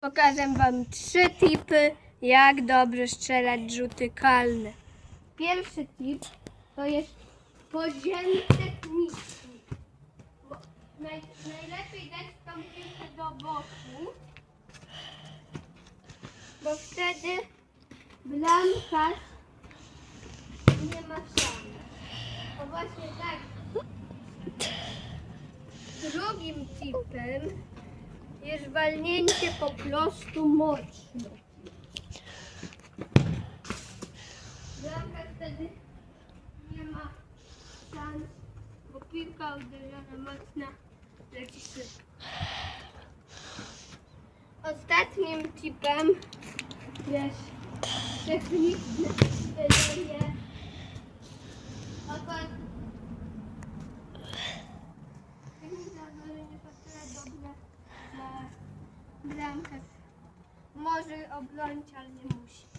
Pokażę Wam trzy tipy, jak dobrze strzelać rzuty kalne. Pierwszy tip to jest podziemny techniczny. Naj, najlepiej dać tą piłkę do boku, bo wtedy bramkarz nie ma szans. O właśnie tak. Drugim tipem jest walnięcie po prostu mocno. Bramka wtedy nie ma szans, bo piłka uderzona mocna leci szybko. Ostatnim tipem jest techniczne strzelenie. Może obronić, ale nie musi.